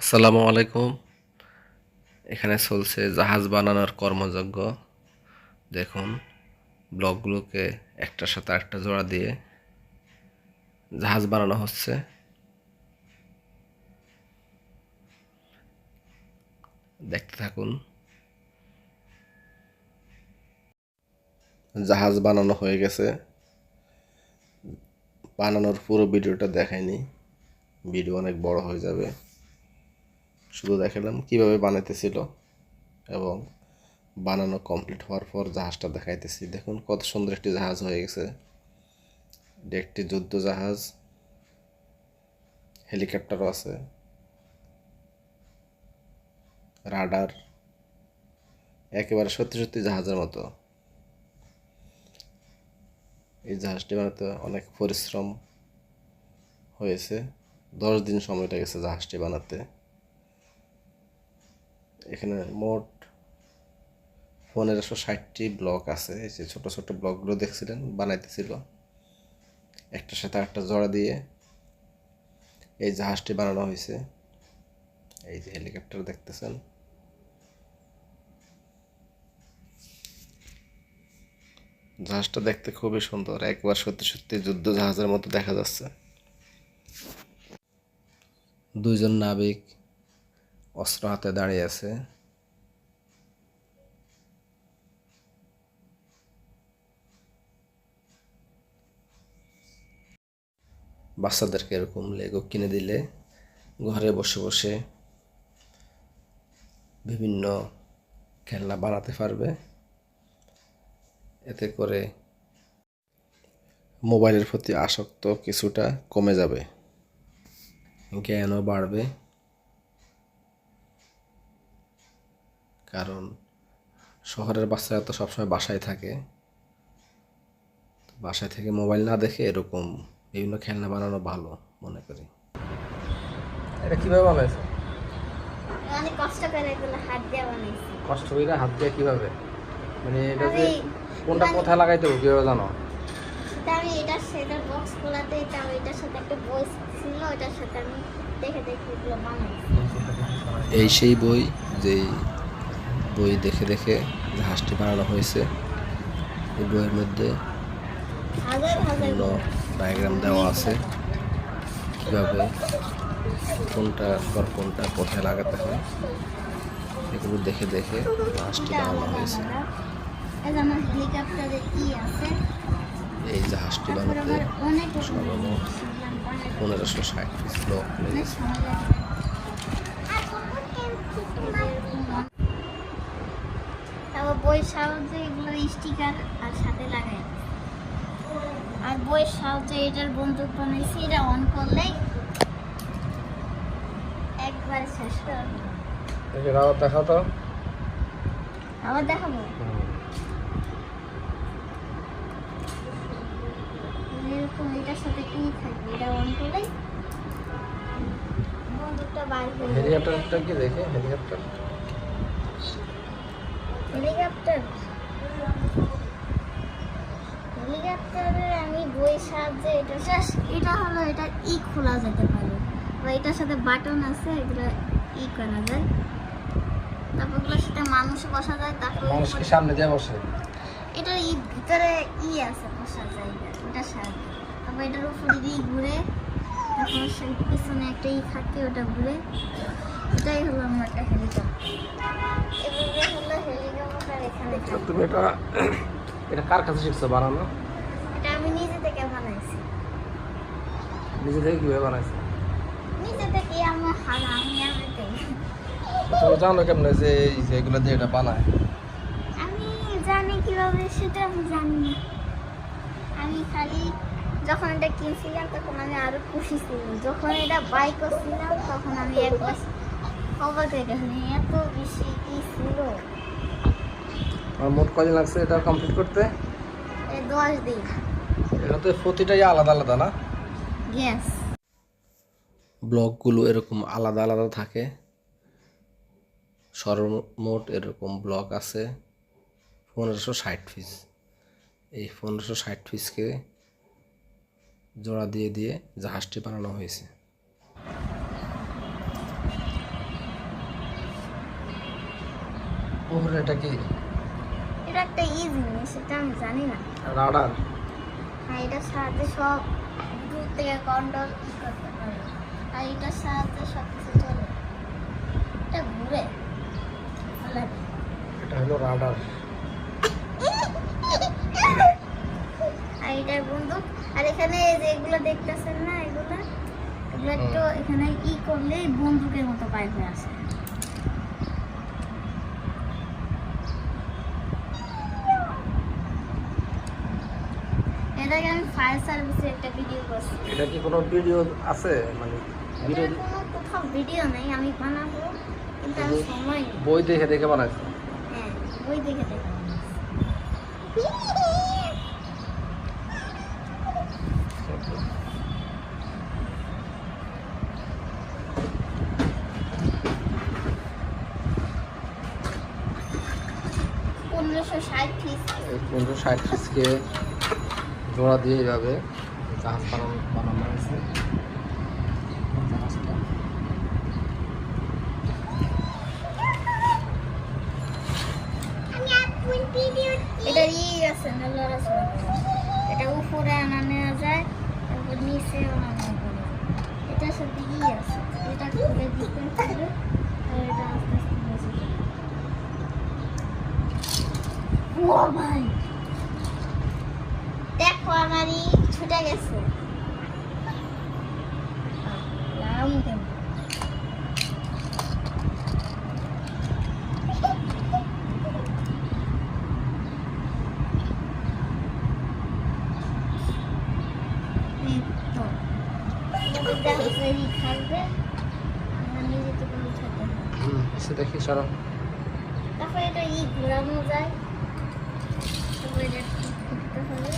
আসসালামু আলাইকুম। এখানে চলছে জাহাজ বানানোর কর্মযজ্ঞ। দেখুন, ব্লকগুলোকে একটার সাথে একটা জোড়া দিয়ে জাহাজ বানানো হচ্ছে। দেখতে থাকুন। জাহাজ বানানো হয়ে গেছে। বানানোর পুরো ভিডিওটা দেখায়নি ভিডিও অনেক বড় হয়ে যাবে। শুধু দেখালাম কীভাবে বানাইতেছিল এবং বানানো কমপ্লিট হওয়ার পর জাহাজটা দেখাইতেছি। দেখুন কত সুন্দর একটি জাহাজ হয়ে গেছে। একটি যুদ্ধ জাহাজ। হেলিকপ্টারও আছে। রাডার। একেবারে সত্যি সত্যি জাহাজের মতো। এই জাহাজটি বানাতে অনেক পরিশ্রম হয়েছে। দশ দিন সময় লেগেছে জাহাজটি বানাতে। এখানে মোট পনেরোশো ষাটটি ব্লক আছে। যে ছোটো ছোটো ব্লকগুলো দেখছিলেন, বানাইতেছিল। একটার সাথে একটা জোড়া দিয়ে এই জাহাজটি বানানো হয়েছে। এই যে হেলিকপ্টার দেখতেছেন। জাহাজটা দেখতে খুবই সুন্দর। একবার সত্যি সত্যি যুদ্ধ জাহাজের মতো দেখা যাচ্ছে। দুইজন নাবিক অস্ত্র হাতে দাঁড়িয়ে আছে। বাচ্চাদেরকে এরকম লেগো কিনে দিলে ঘরে বসে বসে বিভিন্ন খেলনা বানাতে পারবে। এতে করে মোবাইলের প্রতি আসক্ত কিছুটা কমে যাবে। জ্ঞানও বাড়বে। কারণ শহরের বাচ্চারা তো সবসময় বাসায় থাকে। তো বাসায় থেকে মোবাইল না দেখে এরকম বিভিন্ন খেলনা বানানো ভালো মনে করি। এটা কীভাবে বানাইছো? অনেক কষ্ট করে এগুলো হাত দিয়ে বানাইছি। কষ্ট করে হাত দিয়ে কীভাবে? মানে এটা কোনটা কোথায় লাগাইতে হবে কীভাবে জানো? আমি এটার সেটার বক্স খোলাতে আমি এটার সাথে একটা বই ছিল ওটার সাথে আমি দেখে দেখে এগুলো বানাইছি। এই সেই বই যেই বই দেখে দেখে জাহাজটি বানানো হয়েছে এই বইয়ের মধ্যে হাজার হাজার ডায়াগ্রাম দেওয়া আছে কীভাবে কোনটা পর কোনটা কোথায় লাগাতে হয় এগুলো দেখে দেখে জাহাজটি বানানো হয়েছে। এই আমার হেলিকপ্টারে ই আছে? জাহাজটি বানাতে আমার অনেক সর্বমোট অনেক পনেরোশো ষাট পিস ব্লক লেগেছে বইয়ের সাহায্যে এগুলো স্টিকার আর সাথে লাগাই। আর বইয়ের সাহায্যে এটার বন্দুক বানাইছি এটা অন করলেই একবার শেষ আবার দেখাও তো। আবার দেখাবো? এরকম এটার সাথে কি থাকবে? এটা অন করলেই বন্দুকটা বার হয়ে হেলিকপ্টারটা কি দেখে? হেলিকপ্টার। হেলিকপ্টার? হেলিকপ্টারে আমি বইয়ের সাহায্যে এটা এটা হলো এটা ই খোলা যেতে পারে। বা এটার সাথে বাটন আছে এগুলো ই করা যায়। তারপর এগুলোর সাথে মানুষ বসা যায় তারপর মানুষকে সামনে দিয়ে বসে। এটা ই ভিতরে ই আছে বসা জায়গা এটা সাহায্যে তারপর এটার উপরে দিয়ে ঘুরে তারপর পিছনে একটা ই থাকে ওটা ঘুরে। এটাই হলো আমার একটা হেলিকপ্টার। এভাবে হলো এখানে থাকে। তুমি এটা এটা কার কাছে শিখছো বানানো? এটা আমি নিজে থেকে বানাইছি। নিজে থেকে কীভাবে বানাইছো? নিজে থেকে আমার আমি তুমি জানো কেমনে যে দিয়ে এটা বানায়? আমি জানি কীভাবে সেটা আমি জানি না। আমি খালি যখন এটা কিনছিলাম তখন আমি আরও খুশি ছিলাম। যখন এটা বাই করছিলাম তখন আমি একবার অবাক হয়ে গেছিলাম এত বেশি কি ছিল? আর মোট কদিন লাগছে এটা কমপ্লিট করতে? দশ দিন। এটা তো প্রতিটাই আলাদা আলাদা না? গ্যাস ব্লকগুলো এরকম আলাদা আলাদা থাকে। সর্বমোট এরকম ব্লক আছে পনেরোশো ষাট পিস এই পনেরোশো ষাট পিসকে জোড়া দিয়ে দিয়ে জাহাজটি বানানো হয়েছে। এটা কি? এটা একটা ই জিনিস সেটা আমি জানি না। রাডার? হ্যাঁ এটার সাহায্যে সব দূর থেকে কন্ট্রোল করতে পারবে। আর এটার সাহায্যে সব কিছু চলে। এটা ঘুরে। এটা হলো রাডার আর এটার বন্দুক আর এখানে এই যে এগুলো দেখতেছেন না এগুলো? এগুলো একটু এখানে ই করলে বন্দুকের মতো বাইর হয়ে আসে। এটাকে আমি ফায়ার সার্ভিসে একটা ভিডিও করছি। এটা কি কোনো ভিডিও আছে? মানে ভিডিও কোনো কোথাও ভিডিও নেই আমি বানাবো কিন্তু আমি সময় বই দেখে দেখে বানাইছে? হ্যাঁ বই দেখে দেখে পনেরোশো ষাট পিসকে জোড়া দিয়ে এইভাবে জাহাজ বানানো বানানো হয়েছে। জাহাজটা এটা ই আছে নলার আছে? এটা উপরে আনা নেওয়া যায় তারপর নিচে আনা নেওয়া যায়। এটার সাথে ই আছে। এটা দিতে হবে আর এটা আস্তে আস্তে নিচে যাবে। ও ভাই দেখো আমার ই ছুটে গেছে লাগাম কেন এই তো এটা তৈরি থাকবে আমার নিজে থেকে উঠাতে হবে হুম এসে দেখি তারপরে এটা ই ঘোরানো যায়। এটা ঠিক করতে হবে